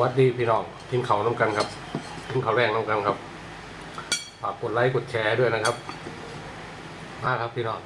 วัสดีพี่น้องกินเขาน้ำกันครับกินเขาแรงน้ำกันครับฝากกดไลค์กดแชร์ด้วยนะครับ มาครับพี่น้อง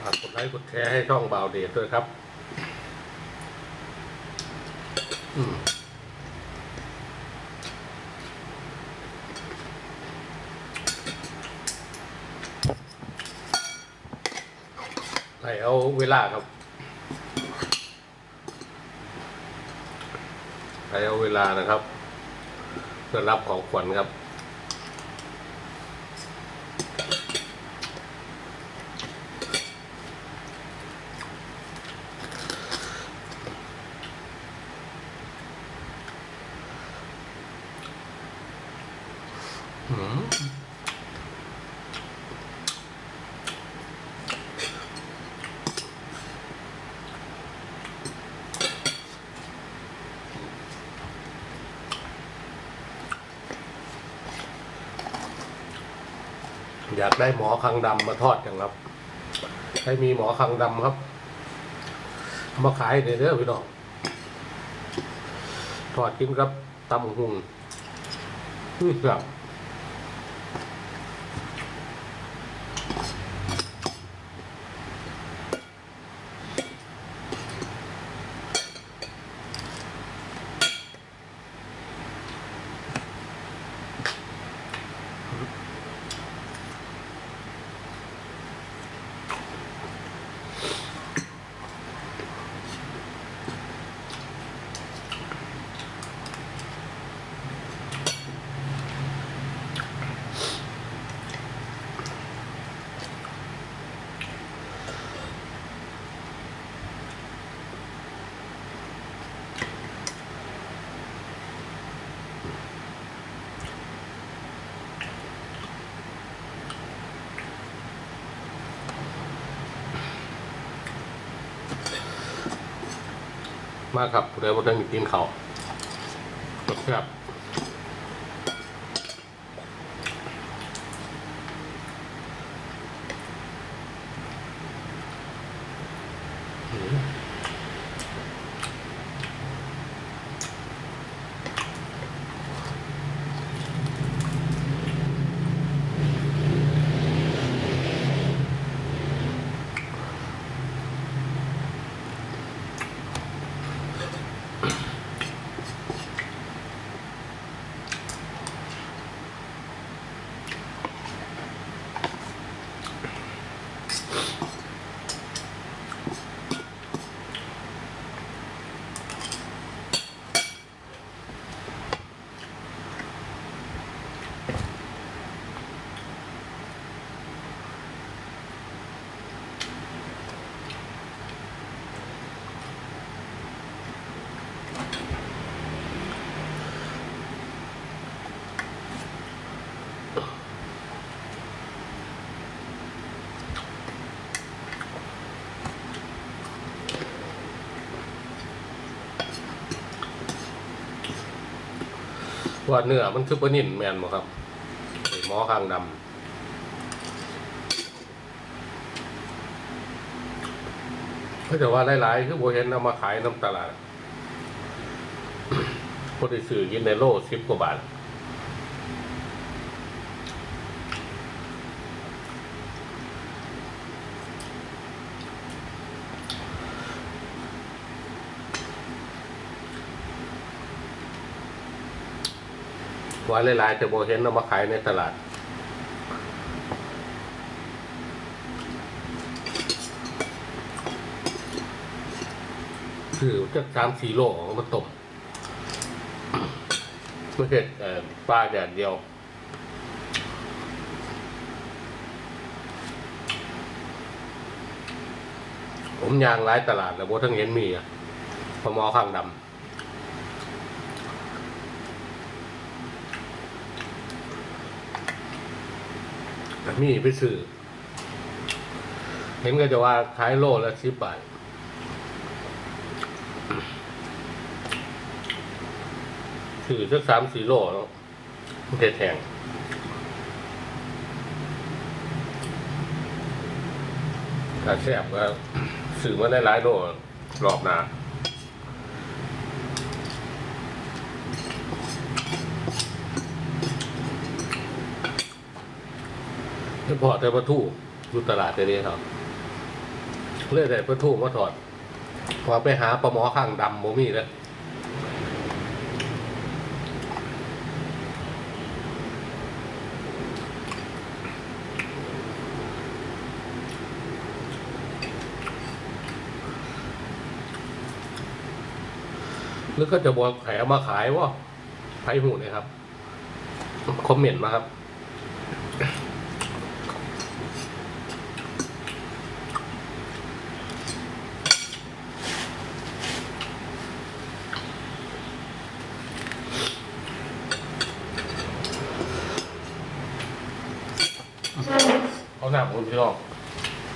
ฝากกดไลค์กดแชร์ให้ช่องบ่าวเดชด้วยครับ ใส่เอาเวลาครับใส่เอาเวลานะครับ เพื่อรับของขวัญครับอืม อยากได้หมอคังดำมาทอดกันครับ ใครมีหมอคังดำครับ มาขายในเด้อพี่น้องทอดกินครับตำหุงอื้อครับ มาครับเดี๋ยวเราจะกินเขาครับอืม ว่าเนื้อมันคือปลานิ่นแมนบ่ครับหมอข้างดำก็จะว่าหลายๆ คือโบเห็นเอามาขายน้ำตลาดคนที่ซื้อกินในโลสิบกว่าบาท ว่าหลายๆแต่โบเห็นเอามาขายในตลาดคือจะสามสี่โลเอามาต้มไม่เผ็ดปลาแดดเดียวผมยางร้ายตลาดแล้วโบทั้งเห็นมีอะพอมอข้างดำ มีไปซื้อเห็นก็จะว่าขายโลละสิบบาทถือสักสามสี่โลแล้วเผ็ดแห้งถ้าแซ่บก็สื่อมาได้หลายโลรอบหน้า พาะแต่ปลาทูอยู่ตลาดเดียวนี้ครับเลื่อยแต่ปลาทูมาถอดว่าไปหาปลาหมอข้างดำโมมี่เลยหรือก็จะบอกแผลมาขายว่าไผ่หูเนี่ยครับ คอมเมนต์มาครับาหน้าผมพี่น้อง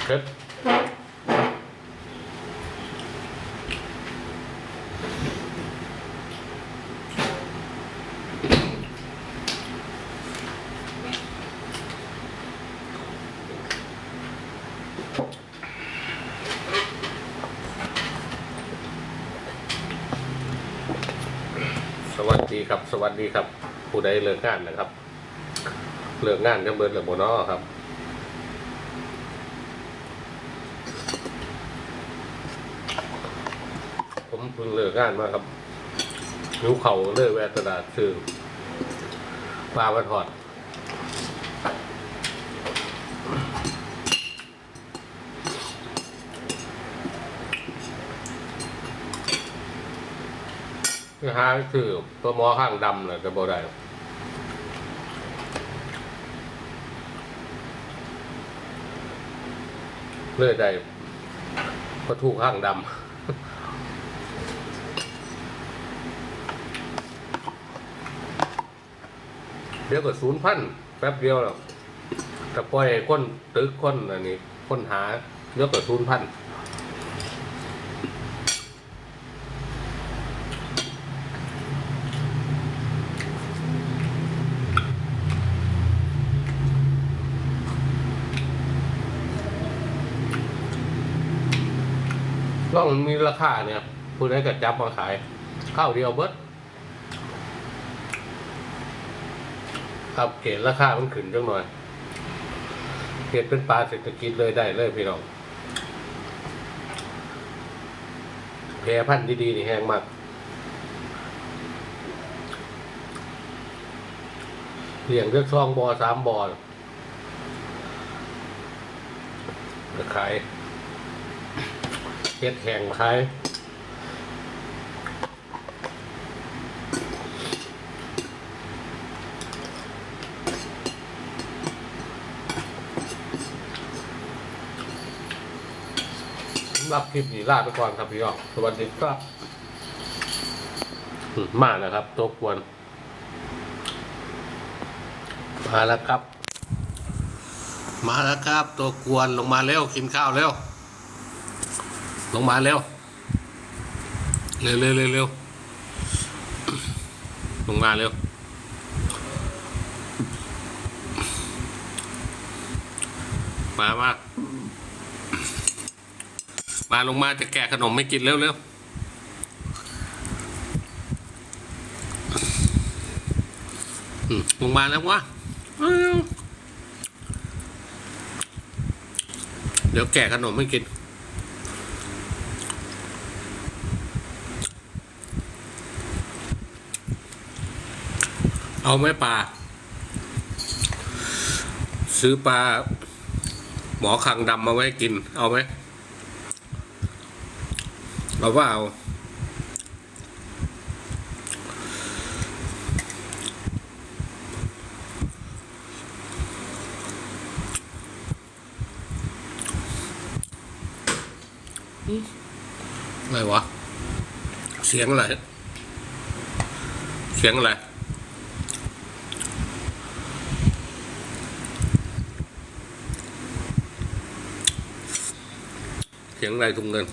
เพชรสวัสดีครับ สวัสดีครับ ผู้ใดเลิกงานนะครับ เลิกงานจะเบิดหรือบ่นอครับ ผม เพิ่งเลิกงานมาครับหิวเข่าเลยแวะตลาดซื้อปลามาทอดคือหาคือตัวหมอข้างดำเลยจะบ่ได้เลื่อยได้พระทูข้างดำ เดี๋ยวก็ศูนย์พันแป๊บเดียวหรอกแต่ปล่อยให้คนตึกคนอันนี้คนหาเดี๋ยวก็ศูนย์พันต้องมีราคาเนี่ยผู้ใดก็จับมาขายข้าวเดียวเบิด ครับเกณฑ์ราคามันขึ้นจังหน่อยเกณฑ์เป็นปลาเศรษฐกิจเลยได้เลยพี่น้องแพรพันธุ์ดีๆนี่แห้งมาก เลี้ยงเลือกซองบอสามบอจะขายเฮ็ดแห่งขาย รับคลิปนี้ลาไปก่อนครับพี่น้องสวัสดีครับอืมมาแล้วครับตัวกวนมาแล้วครับ มาแล้วครับ ตัวกวนลงมาเร็วกินข้าวเร็วลงมาเร็วเร็วเร็วเร็วเร็วลงมาเร็วมามา มาลงมาจะแกะขนมไม่กินเร็วเร็วอืมลงมาแล้ววะเดี๋ยวแกะขนมไม่กิน เอาไหมปลา ซื้อปลา หมอคังดำมาไว้กิน เอาไหม เอาว่าเอาอะไรวะ เสียงอะไร เสียงอะไร เสียงอะไรถุงเงิน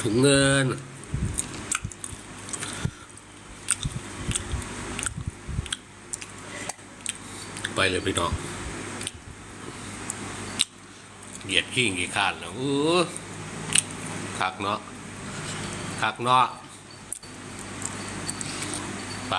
ถุงเงิน ไปเลยพี่น้องเหยียดขี้กี่ข้านแล้วอู้คักเนาะคักเนาะไป